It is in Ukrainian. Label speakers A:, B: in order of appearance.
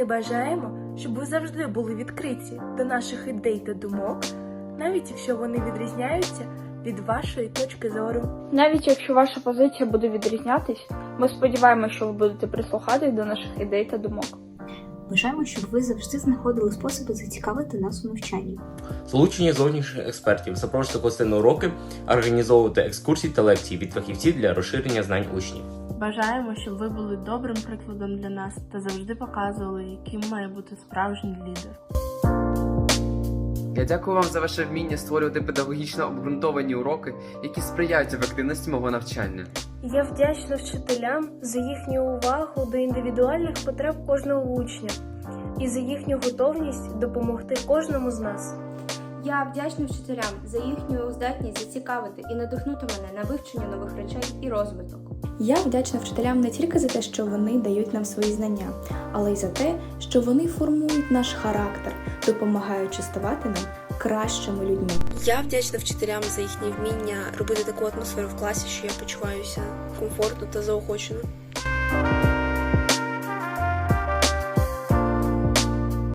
A: ми бажаємо, щоб ви завжди були відкриті до наших ідей та думок, навіть якщо вони відрізняються від вашої точки зору.
B: Навіть якщо ваша позиція буде відрізнятись, ми сподіваємося, що ви будете прислухатись до наших ідей та думок.
C: Бажаємо, щоб ви завжди знаходили способи зацікавити нас у навчанні.
D: Залучення зовнішніх експертів, запрошувати гостей на уроки, організовувати екскурсії та лекції від фахівців для розширення знань учнів.
A: Бажаємо, щоб ви були добрим прикладом для нас та завжди показували, яким має бути справжній лідер.
E: Я дякую вам за ваше вміння створювати педагогічно обґрунтовані уроки, які сприяють ефективності мого навчання.
A: Я вдячна вчителям за їхню увагу до індивідуальних потреб кожного учня і за їхню готовність допомогти кожному з нас.
F: Я вдячна вчителям за їхню здатність зацікавити і надихнути мене на вивчення нових речей і розвиток.
G: Я вдячна вчителям не тільки за те, що вони дають нам свої знання, але й за те, що вони формують наш характер, допомагаючи ставати нам кращими людьми.
H: Я вдячна вчителям за їхнє вміння робити таку атмосферу в класі, що я почуваюся комфортно та заохочено.